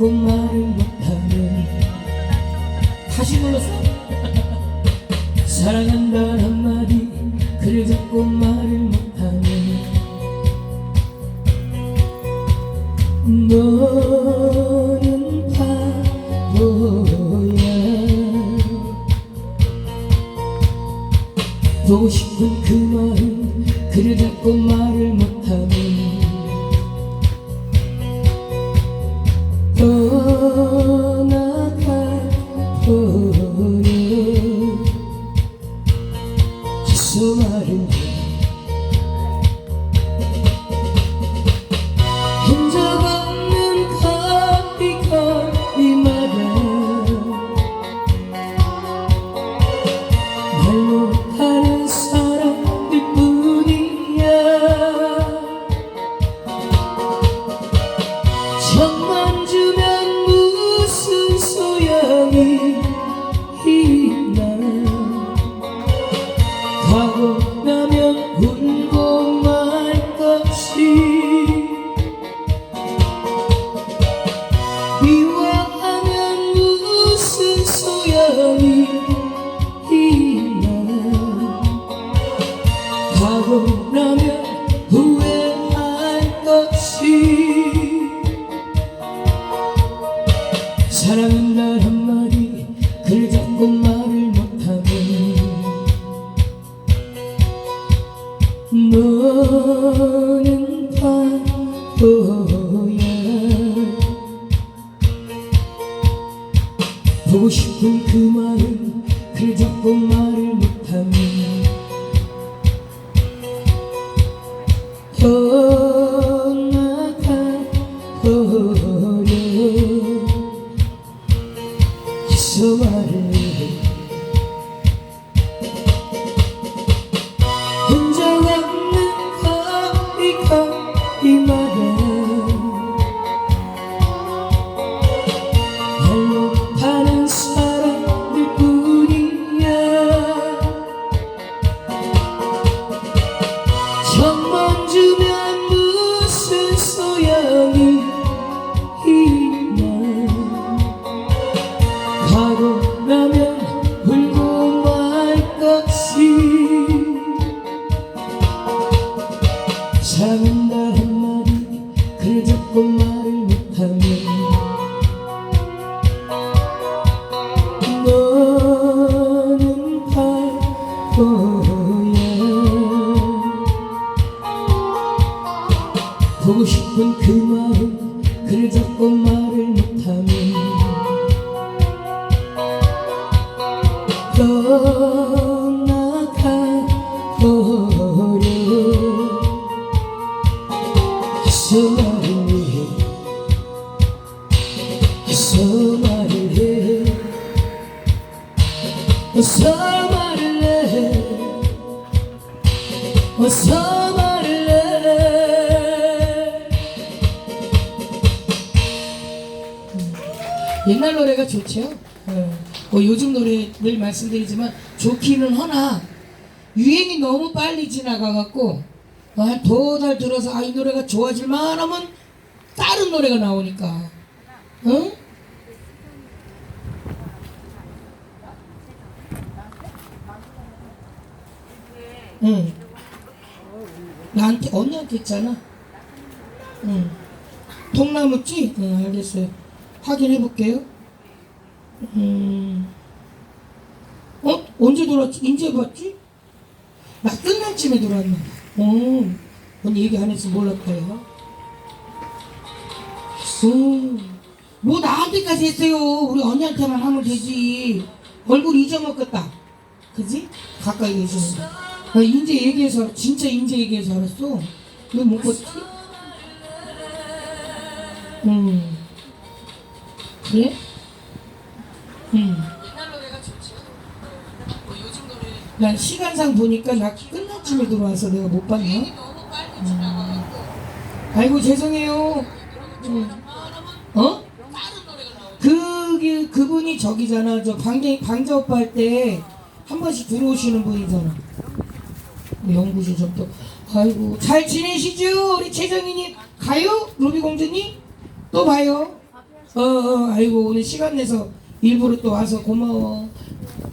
잡고 말을 못하면 다시 불렀어 사랑한다 한마디 그를 잡고 말을 못하면 너는 바보야. 보고 싶은 그마 후회할 것이 사랑한다 한마디 글 잡고 말을 못하면 너는 바보 말해 말을 못하면 너는 바보야 보고 싶은 그 마음 글 잡고 말을 못하면 떠나가 버려 해 해. 옛날 노래가 좋죠? 어, 뭐 요즘 노래 늘 말씀드리지만 좋기는 허나 유행이 너무 빨리 지나가갖고 어, 한 두달 들어서 아 이 노래가 좋아질 만 하면 다른 노래가 나오니까. 응? 응. 나한테 언니한테 했잖아. 응. 통나무지? 응, 알겠어요. 확인해 볼게요. 음. 어? 언제 들어왔지? 인제 봤지? 나 끝날 쯤에 봐. 어. 언니 얘기 안 해서 몰랐다요. 음. 뭐 나한테까지 했어요. 우리 언니한테만 하면 되지. 얼굴 잊어먹겠다. 그지? 가까이 계시는 나 인제 얘기해서. 진짜 인제 얘기해서 알았어. 왜못 봤지? 음. 그래? 음. 난 시간상 보니까 나 끝날 쯤에 들어와서 내가 못 봤나? 음. 아이고 죄송해요. 음. 어? 그게 그분이 저기잖아. 저 방자 방자 오빠 할 때 한 번씩 들어오시는 분이잖아. 또. 아이고 잘 지내시죠? 우리 최정희님 가요? 루비 공주님 또 봐요. 어, 어, 아이고 오늘 시간 내서 일부러 또 와서 고마워.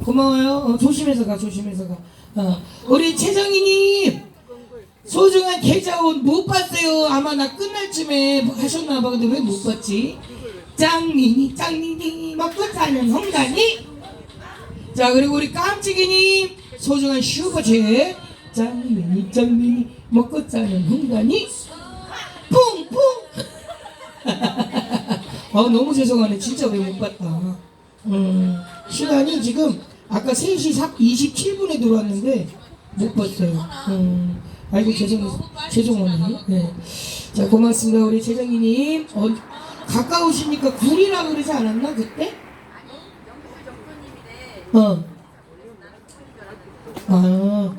고마워요. 어, 조심해서 가, 조심해서 가. 어, 우리 최정희님 소중한 계좌 옷못 봤어요. 아마 나 끝날 쯤에 하셨나 봐. 근데 왜 못 봤지? 짱민이 짱민이 먹고 사는 홍단이. 자 그리고 우리 깜찍이님 소중한 슈퍼챗 짱민이 짱민이 먹고 사는 홍단이. 뿡뿡. 아 너무 죄송하네. 진짜 왜 못 봤다. 음, 시간이 지금 아까 3시 27분에 들어왔는데 못 봤어요. 음, 아이고 죄송 죄송하네. 네. 자 고맙습니다 우리 재정이님. 어, 가까우시니까 굴이라 그러지 않았나 그때? 어. 아,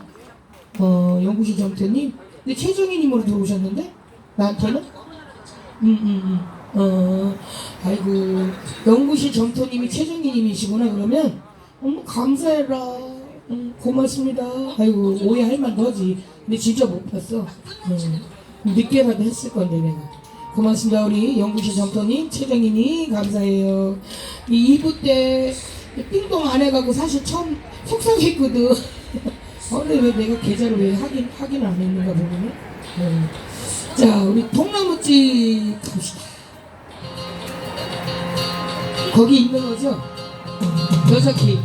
어 영구시 점태님. 근데 최정희님으로 들어오셨는데 나한테는? 음, 음, 음. 어, 아이고, 영구시 점토님이 최정희님이시구나, 그러면. 어머, 감사해라. 음, 고맙습니다. 아이고, 오해할 만도 하지. 근데 진짜 못 봤어. 음, 늦게라도 했을 건데, 내가. 고맙습니다, 우리 영구시 점토님, 최정희님, 감사해요. 이 2부 때 띵동 안 해가고 사실 처음 속상했거든. 어, 근데 왜 내가 계좌를 왜 확인, 확인 안 했는가 보네. 음. 자, 우리 통나무집 갑시다. 거기 있는 거죠? 여자 키.